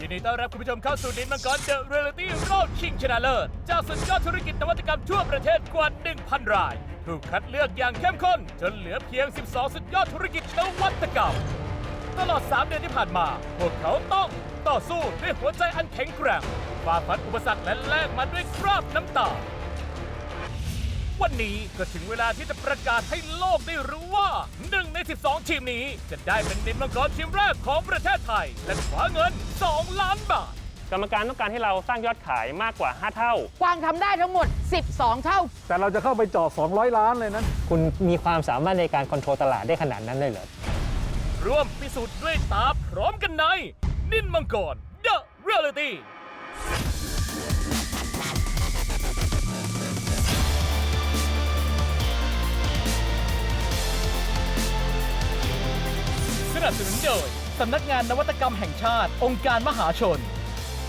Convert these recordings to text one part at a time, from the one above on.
ยินดีต้อนรับคุณผู้ชมเข้าสู่ดินมังกรเดอะเรียลิตี้รอบชิงชนะเลิศจากสุดยอดธุรกิจนวัตกรรมทั่วประเทศกว่า 1,000 ราย ถูกคัดเลือกอย่างเข้มข้น จนเหลือเพียง 12 สุดยอดธุรกิจนวัตกรรม ตลอด 3 เดือนที่ผ่านมา พวกเขาต้องต่อสู้ด้วยหัวใจอันแข็งแกร่งฝ่าฟันอุปสรรคและแลกมาด้วยคราบน้ำตา วันนี้ก็ถึงเวลาที่จะประกาศให้โลกได้รู้ว่า1ใน 12 ทีมนี้จะได้เป็นดินมังกรทีมแรกของประเทศไทย และคว้าเงิน 2 ล้านบาท กรรมการต้องการให้เราสร้างยอดขายมากกว่า 5 เท่า กวางทำได้ทั้งหมด 12 เท่า แต่เราจะเข้าไปเจาะ200 ล้านเลยนั้น คุณมีความสามารถในการคอนโทรลตลาดได้ขนาดนั้นเลยเหรอ ร่วมพิสูจน์ด้วยตาพร้อมกันในนินมังกร The Reality นับสนุนโดยสำนักงานนวัตกรรมแห่งชาติ องค์การมหาชน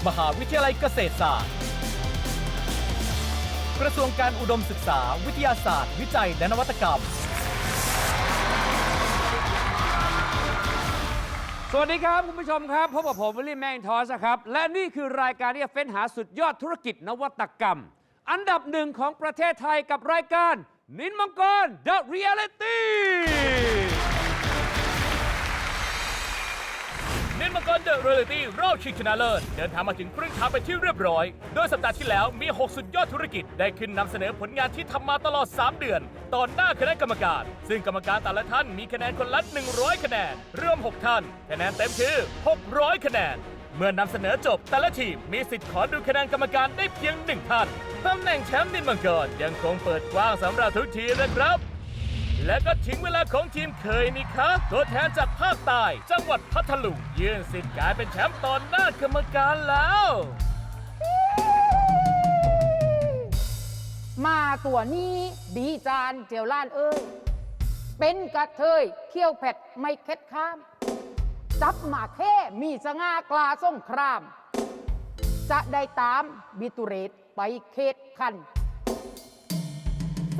มหาวิทยาลัยเกษตรศาสตร์ กระทรวงการอุดมศึกษา วิทยาศาสตร์ วิจัยและนวัตกรรม สวัสดีครับ คุณผู้ชมครับพบกับผมวิลลี่แมงทอสครับ และนี่คือรายการที่จะเฟ้นหาสุดยอดธุรกิจนวัตกรรม อันดับหนึ่งของประเทศไทยกับรายการ นินมังกร The Reality นมังกรเดอะเรียลิตี้รอบชิงชนะเลิศเดินทางมาถึงครึ่งทางไปที่เรียบร้อย โดยสัปดาห์ที่แล้วมี 6 สุดยอดธุรกิจได้ขึ้นนำเสนอผลงานที่ทำมาตลอด 3 เดือนต่อหน้าคณะกรรมการ ซึ่งกรรมการแต่ละท่านมีคะแนนคนละ 100 คะแนนรวม 6 ท่าน คะแนนเต็มคือ 600 คะแนน เมื่อนำเสนอจบแต่ละทีมมีสิทธิ์ขอดูคะแนนกรรมการได้เพียงหนึ่งท่านตำแหน่งแชมป์นินมังกรยังคงเปิดกว้างสำหรับทุกทีมนะครับ และก็ถึงเวลาของทีมเคยนี่ครับตัวแทนจากภาคใต้จังหวัดพัทลุงยื่นสิทธิ์กลารเป็นแชมป์ตอนหน้ากรรมการแล้ว มาตัวนี้ดีจานเจียวล้านเอ้ยเป็นกระเทยเขี้ยวแผดไม่เค็ดข้าม จับหมาแค่มีสง่ากลาส่งคราม จะได้ตามบิตุเรตไปเขตคัน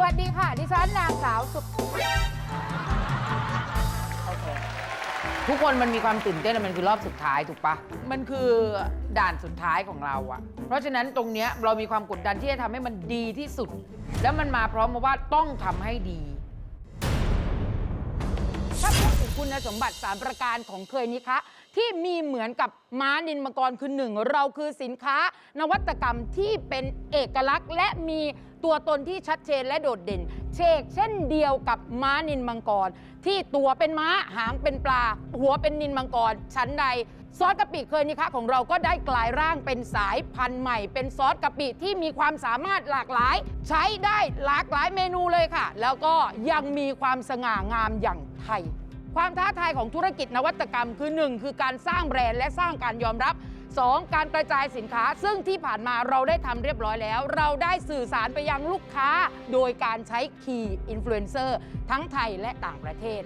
สวัสดีค่ะ ดิฉันนางสาวสุโอเคทุกคนมันมีความตื่นเต้นอะมันคือรอบสุดท้ายถูกปะมันคือด่านสุดท้ายของเราอะเพราะฉะนั้นตรงเนี้ยเรามีความกดดันที่จะทำให้มันดีที่สุด แล้วมันมาพร้อมมาว่าต้องทำให้ดี ถ้าพูดถึงคุณสมบัติ 3 ประการของเคยนี้คะ ที่มีเหมือนกับม้านินมังกรคือหนึ่งเราคือสินค้า นวัตกรรมที่เป็นเอกลักษณ์และมี ตัวตนที่ชัดเจนและโดดเด่น เชกเช่นเดียวกับม้านินมังกร ที่ตัวเป็นม้าหางเป็นปลา หัวเป็นนินมังกรชั้นใด ซอสกะปิเคยนิคะของเราก็ได้กลายร่างเป็นสายพันธุ์ใหม่ เป็นซอสกะปิที่มีความสามารถหลากหลาย ใช้ได้หลากหลายเมนูเลยค่ะ แล้วก็ยังมีความสง่างามอย่างไทยความท้าทายของธุรกิจนวัตกรรมคือ 1 คือการสร้างแบรนด์และสร้างการยอมรับ 2 การกระจายสินค้า ซึ่งที่ผ่านมาเราได้ทำเรียบร้อยแล้ว เราได้สื่อสารไปยังลูกค้า โดยการใช้คีย์อินฟลูเอนเซอร์ทั้งไทยและต่างประเทศ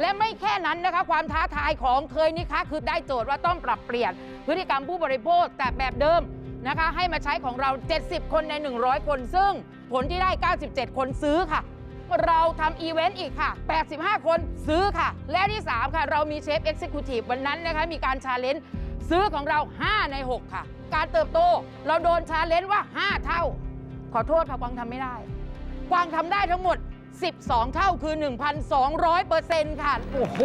และไม่แค่นั้นนะคะความท้าทายของเคยนี่คะคือได้โจทย์ว่าต้องปรับเปลี่ยนพฤติกรรมผู้บริโภคแต่แบบเดิมนะคะให้มาใช้ของเรา 70 คนใน 100 คน ซึ่งผลที่ได้ 97 คนซื้อค่ะ เราทำอีเวนต์อีกค่ะ 85 คนซื้อค่ะ และที่ 3 ค่ะ เรามีเชฟเอ็กซิคิวทีฟวันนั้นนะคะมีการชาเลนจ์ ซื้อของเรา 5 ใน 6 ค่ะ การเติบโตเราโดนชาเลนจ์ว่า 5 เท่า ขอโทษค่ะกวางทำไม่ได้ กวางทำได้ทั้งหมด 12 เท่าคือ 1,200เปอร์เซ็นต์ค่ะ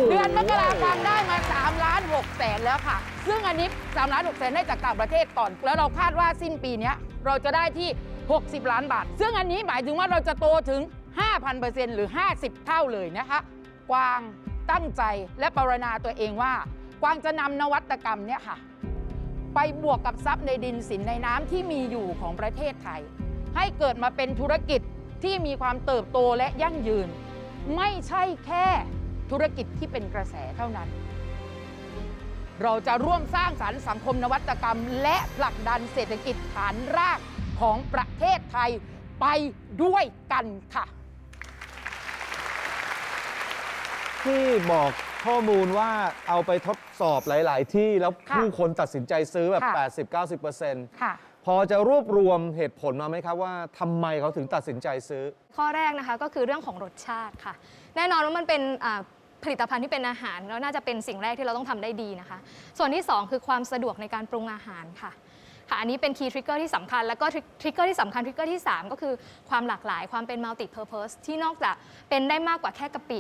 เดือนมกราคมได้มา3ล้าน6แสนแล้วค่ะ ซึ่งอันนี้3ล้าน6แสนได้จากต่างประเทศก่อน แล้วเราคาดว่าสิ้นปีเนี้ยเราจะได้ที่ 60 ล้านบาท ซึ่งอันนี้หมายถึงว่าเราจะโตถึง 5,000%หรือ 50 เท่าเลยนะคะ กวางตั้งใจและปรณาตัวเองว่า กวางจะนำนวัตกรรมเนี่ยค่ะ ไปบวกกับทรัพย์ในดินสินในน้ำที่มีอยู่ของประเทศไทย ให้เกิดมาเป็นธุรกิจที่มีความเติบโตและยั่งยืน ไม่ใช่แค่ธุรกิจที่เป็นกระแสเท่านั้น เราจะร่วมสร้างสรรค์สังคมนวัตกรรม และผลักดันเศรษฐกิจฐานรากของประเทศไทยไปด้วยกันค่ะ ที่บอก ข้อมูลว่าเอาไปทดสอบหลาย ๆ ที่แล้วค่ะผู้คนตัดสินใจซื้อแบบ ค่ะ 80-90%ค่ะ พอจะรวบรวมเหตุผลมาไหมครับว่าทำไมเขาถึงตัดสินใจซื้อ ข้อแรกนะคะก็คือเรื่องของรสชาติค่ะ แน่นอนว่ามันเป็นอ่าผลิตภัณฑ์ที่เป็นอาหารแล้วน่าจะเป็นสิ่งแรกที่เราต้องทำได้ดีนะคะ ส่วนที่ 2 คือความสะดวกในการปรุงอาหารค่ะค่ะ อันนี้เป็น key trigger ที่สำคัญ แล้วก็ trigger ที่สำคัญ trigger ที่ 3 ก็คือความหลากหลายความเป็น multi purpose ที่นอกจากเป็นได้มากกว่าแค่กะปิ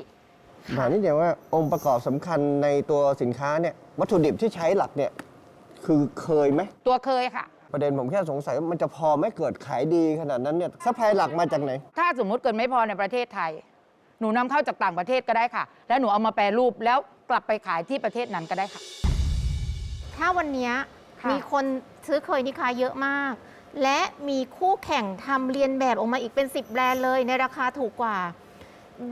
ถามนิดเดียวว่าองค์ประกอบสำคัญในตัวสินค้าเนี่ยวัตถุดิบที่ใช้หลักเนี่ยคือเคยไหม ตัวเคยค่ะ ประเด็นผมแค่สงสัยว่ามันจะพอไหม่เกิดขายดีขนาดนั้นเนี่ยซัพพลายหลักมาจากไหน ถ้าสมมุติเกิดไม่พอในประเทศไทย หนูนำเข้าจากต่างประเทศก็ได้ค่ะ แล้วหนูเอามาแปรรูปแล้วกลับไปขายที่ประเทศนั้นก็ได้ค่ะ ถ้าวันเนี้ยค่ะ มีคนซื้อเคยนิคาเยอะมาก และมีคู่แข่งทำเรียนแบบออกมาอีกเป็น 10 แบรนด์เลยในราคาถูกกว่า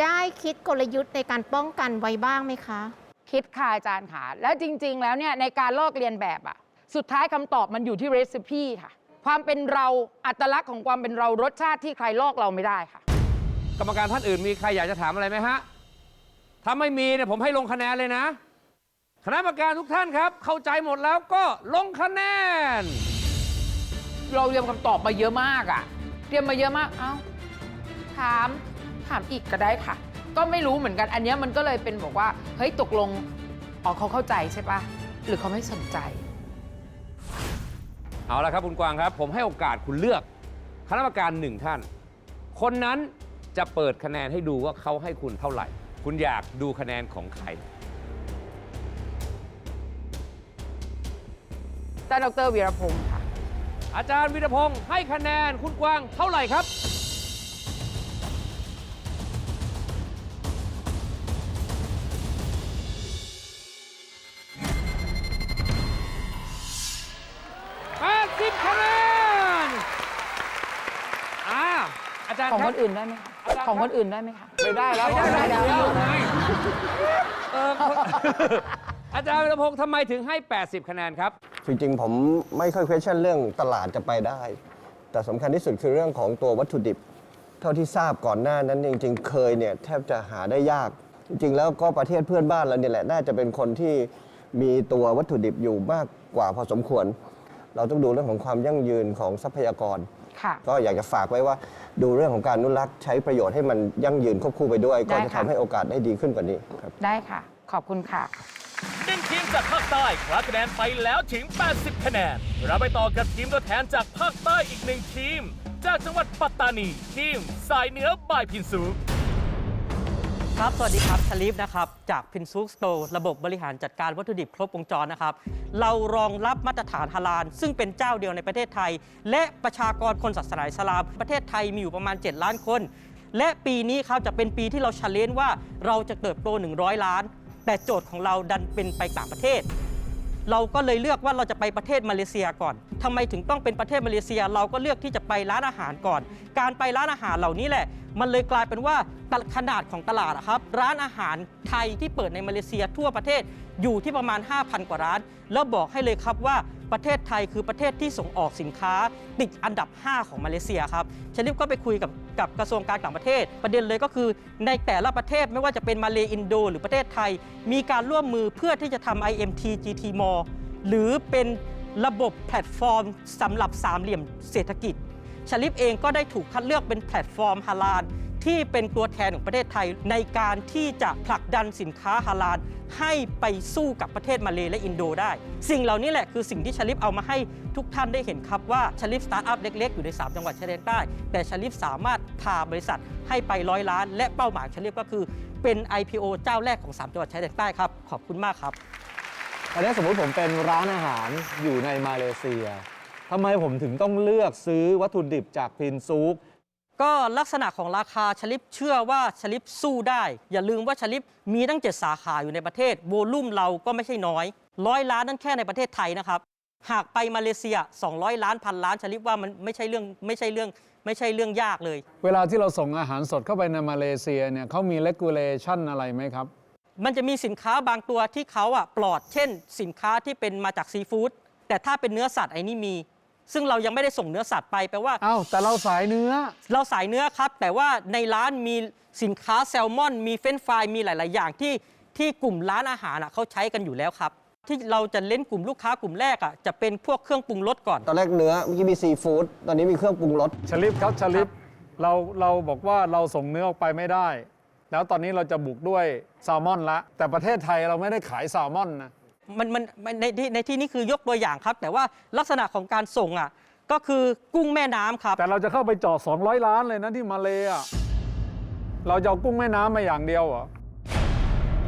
ได้คิดกลยุทธ์ในการป้องกันไว้บ้างไหมคะ คิดค่ะอาจารย์ค่ะ แล้วจริง ๆ แล้วเนี่ยในการลอกเรียนแบบอะสุดท้ายคำตอบมันอยู่ที่เรซิปีค่ะ ความเป็นเราอัตลักษณ์ของความเป็นเรารสชาติที่ใครลอกเราไม่ได้ค่ะ กรรมการท่านอื่นมีใครอยากจะถามอะไรไหมฮะ ถ้าไม่มีเนี่ยผมให้ลงคะแนนเลยนะ คณะกรรมการทุกท่านครับ เข้าใจหมดแล้วก็ลงคะแนน เราเตรียมคำตอบมาเยอะมากอะเตรียมมาเยอะมาก เอ้า ถาม ถามอีกก็ได้ค่ะ ก็ไม่รู้เหมือนกันอันเนี้ยมันก็เลยเป็นบอกว่า เฮ้ยตกลงอ๋อเขาเข้าใจใช่ปะหรือเขาไม่สนใจ เอาละครับคุณกวางครับ ผมให้โอกาสคุณเลือกคณะกรรมการหนึ่งท่าน คนนั้นจะเปิดคะแนนให้ดูว่าเขาให้คุณเท่าไหร่ คุณอยากดูคะแนนของใคร แต่ดรวีรพงศ์ค่ะ อาจารย์วิรพงศ์ให้คะแนนคุณกวางเท่าไหร่ครับาจารย์ของคครับนอื่นได้ไหมคะอาจารย์ของคครับนอื่นได้ไหมคะ ไม่ได้แล้วไม่ได้ไม่แล้วได้แล้วเออคนอาจารย์วิรพงศ์ทำไมถึงให้ 80 คะแนนครับ จริงๆ ผมไม่ค่อย question เรื่องตลาดจะไปได้ แต่สำคัญที่สุดคือเรื่องของตัววัตถุดิบ เท่าที่ทราบก่อนหน้านั้นจริง ๆ เคยเนี่ยแทบจะหาได้ยาก จริง ๆ แล้วก็ประเทศเพื่อนบ้านเราเนี่ยแหละ น่าจะเป็นคนที่มีตัววัตถุดิบอยู่มากกว่าพอสมควร เราต้องดูเรื่องของความยั่งยืนของทรัพยากร ค่ะ ก็อยากจะฝากไว้ว่าดูเรื่องของการอนุรักษ์ใช้ประโยชน์ให้มันยั่งยืนควบคู่ไปด้วย ก็ได้จะค่ะ ทำให้โอกาสได้ดีขึ้นกว่านี้ครับ ได้ค่ะ ขอบคุณค่ะหนึ่งทีมจากภาคใต้คว้าคะแนนไปแล้วถึง 80 คะแนนเราไปต่อกับทีมตัวแทนจากภาคใต้อีกหนึ่งทีม จากจังหวัดปัตตานี ทีมสายเหนือบายพินซู ครับ สวัสดีครับชลิฟนะครับ จากพินซุกสโตระบบบริหารจัดการวัตถุดิบครบวงจรนะครับ เรารองรับมาตรฐานฮาลาล ซึ่งเป็นเจ้าเดียวในประเทศไทย และประชากรคนศาสนาอิสลามประเทศไทยมีอยู่ประมาณ 7 ล้านคน และปีนี้ครับจะเป็นปีที่เราชาเลนว่าเราจะเติบโต 100 ล้าน แต่โจทย์ของเราดันเป็นไปต่างประเทศ เราก็เลยเลือกว่าเราจะไปประเทศมาเลเซียก่อนทำไมถึงต้องเป็นประเทศมาเลเซีย เราก็เลือกที่จะไปร้านอาหารก่อน การไปร้านอาหารเหล่านี้แหละมันเลยกลายเป็นว่าขนาดของตลาดครับ ร้านอาหารไทยที่เปิดในมาเลเซียทั่วประเทศอยู่ที่ประมาณ 5,000 กว่าร้าน แล้วบอกให้เลยครับว่าประเทศไทยคือประเทศที่ส่งออกสินค้า ติดอันดับ 5 ของมาเลเซียครับชลิปก็ไปคุยกับกับกระทรวงการต่างประเทศ ประเด็นเลยก็คือในแต่ละประเทศไม่ว่าจะเป็นมาเลอินโด หรือประเทศไทย มีการร่วมมือเพื่อที่จะทำ IMT GT m o หรือเป็นระบบแพลตฟอร์มสำหรับสามเหลี่ยมเศรษฐกิจ ชลิปเองก็ได้ถูกคัดเลือกเป็นแพลตฟอร์มฮาลาลที่เป็นตัวแทนของประเทศไทย ในการที่จะผลักดันสินค้าฮาลาลให้ไปสู้กับประเทศมาเลและอินโดได้ สิ่งเหล่านี้แหละคือสิ่งที่ชลิปเอามาให้ทุกท่านได้เห็นครับว่าชลิปสตาร์ทอัพเล็ก ๆ อยู่ใน 3 จังหวัดชายแดนใต้ แต่ชลิปสามารถพาบริษัทให้ไปร้อยล้าน และเป้าหมายชลิปก็คือเป็น IPO เจ้าแรกของ 3 จังหวัดชายแดนใต้ครับขอบคุณมากครับอันนี้สมมุติผมเป็นร้านอาหารอยู่ในมาเลเซีย ทำไมผมถึงต้องเลือกซื้อวัตถุดิบจากพินซูก ก็ลักษณะของราคาชลิปเชื่อว่าชลิปสู้ได้ อย่าลืมว่าชลิปมีตั้งเจ็ดสาขาอยู่ในประเทศโวลุ่มเราก็ไม่ใช่น้อยร้อยล้านนั่นแค่ในประเทศไทยนะครับ หากไปมาเลเซีย 200 ล้านพันล้านชลิปว่ามันไม่ใช่เรื่องไม่ใช่เรื่องไม่ใช่เรื่องยากเลย เวลาที่เราส่งอาหารสดเข้าไปในมาเลเซียเนี่ยเขามี regulation อะไรไหมครับ มันจะมีสินค้าบางตัวที่เขาอะปลอด เช่น สินค้าที่เป็นมาจากซีฟู้ดแต่ถ้าเป็นเนื้อสัตว์ไอ้นี่มี ซึ่งเรายังไม่ได้ส่งเนื้อสัตว์ไปแปลว่าอ้าวแต่เราสายเนื้อ เราสายเนื้อครับ แต่ว่าในร้านมีสินค้าแซลมอน มีเฟรนช์ฟรายมีหลาย ๆ อย่างที่ที่กลุ่มร้านอาหารอะเขาใช้กันอยู่แล้วครับ ที่เราจะเล่นกลุ่มลูกค้ากลุ่มแรกอะจะเป็นพวกเครื่องปรุงรสก่อน ตอนแรกเนื้อเมื่อกี้มีซีฟู้ดตอนนี้มีเครื่องปรุงรสชลิปครับชลิปเราเราบอกว่าเราส่งเนื้อออกไปไม่ได้ แล้วตอนนี้เราจะบุกด้วยแซลมอนละ แต่ประเทศไทยเราไม่ได้ขายแซลมอนนะ มันมันมันในที่ในที่นี้คือยกตัวอย่างครับ แต่ว่าลักษณะของการส่งอะก็คือกุ้งแม่น้ำครับ แต่เราจะเข้าไปเจาะ200 ล้านเลยนะที่มาเลอะเราจะเอากุ้งแม่น้ำมาอย่างเดียวเหรอ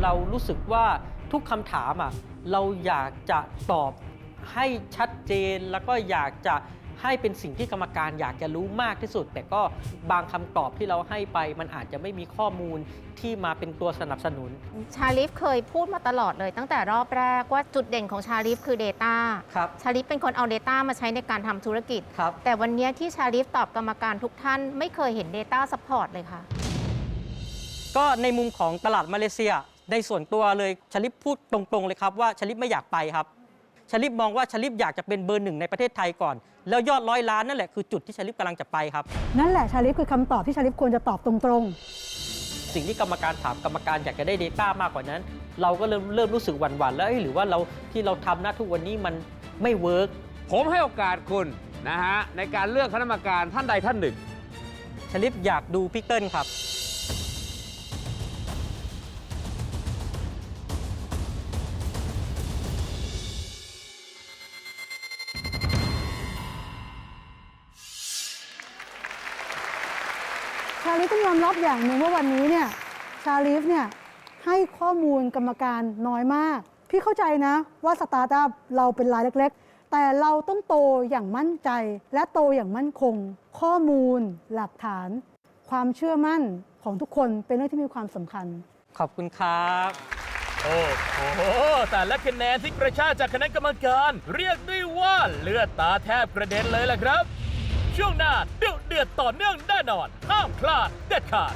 เรารู้สึกว่าทุกคำถามอะเราอยากจะตอบให้ชัดเจนแล้วก็อยากจะ ให้เป็นสิ่งที่กรรมการอยากจะรู้มากที่สุด แต่ก็บางคำตอบที่เราให้ไป มันอาจจะไม่มีข้อมูลที่มาเป็นตัวสนับสนุน ชาลิฟเคยพูดมาตลอดเลย ตั้งแต่รอบแรกว่าจุดเด่นของชาลิฟคือ Data ครับชาลิฟเป็นคนเอา Data มาใช้ในการทำธุรกิจครับแต่วันนี้ที่ชาลิฟตอบกรรมการทุกท่าน ไม่เคยเห็น Data Support เลยค่ะ ก็ในมุมของตลาดมาเลเซีย ในส่วนตัวเลยชลิปพูดตรงๆเลยครับว่าชลิปไม่อยากไปครับ ชลิปมองว่าชลิปอยากจะเป็นเบอร์หนึ่งในประเทศไทยก่อน แล้วยอดร้อยล้านนั่นแหละคือจุดที่ชลิปกำลังจะไปครับ นั่นแหละชาลิฟคือคำตอบที่ชาลิฟควรจะตอบตรงสิ่งที่กรรมการถามกรรมการอยากจะได้ Data มากกว่านั้น เราก็เริ่มเริ่มรู้สึกหวั่นๆแล้วเอ้ยหรือว่าเราที่เราทำนะทุกวันนี้มันไม่เวิร์ก ผมให้โอกาสคุณนะฮะในการเลือกคณะกรรมการท่านใดท่านหนึ่ง ชลิปอยากดูพี่เติ้ลครับ ๆชาลิฟต้องยอมรับอย่างหนึ่งว่าวันนี้เนี่ยชาลิฟเนี่ยให้ข้อมูลกรรมการน้อยมาก พี่เข้าใจนะว่าสตาร์ทอัพเราเป็นรายเล็ก ๆ แต่เราต้องโตอย่างมั่นใจ และโตอย่างมั่นคง ข้อมูล หลักฐาน ความเชื่อมั่นของทุกคนเป็นเรื่องที่มีความสำคัญ ขอบคุณครับ โอ้โห แต่ละคะแนนที่กระชากจากคณะกรรมการ เรียกได้ว่าเลือดตาแทบกระเด็นเลยล่ะครับ ช่วงหน้าเดือดเดือดต่อเนื่องแน่นอน ห้ามพลาดเด็ดขาด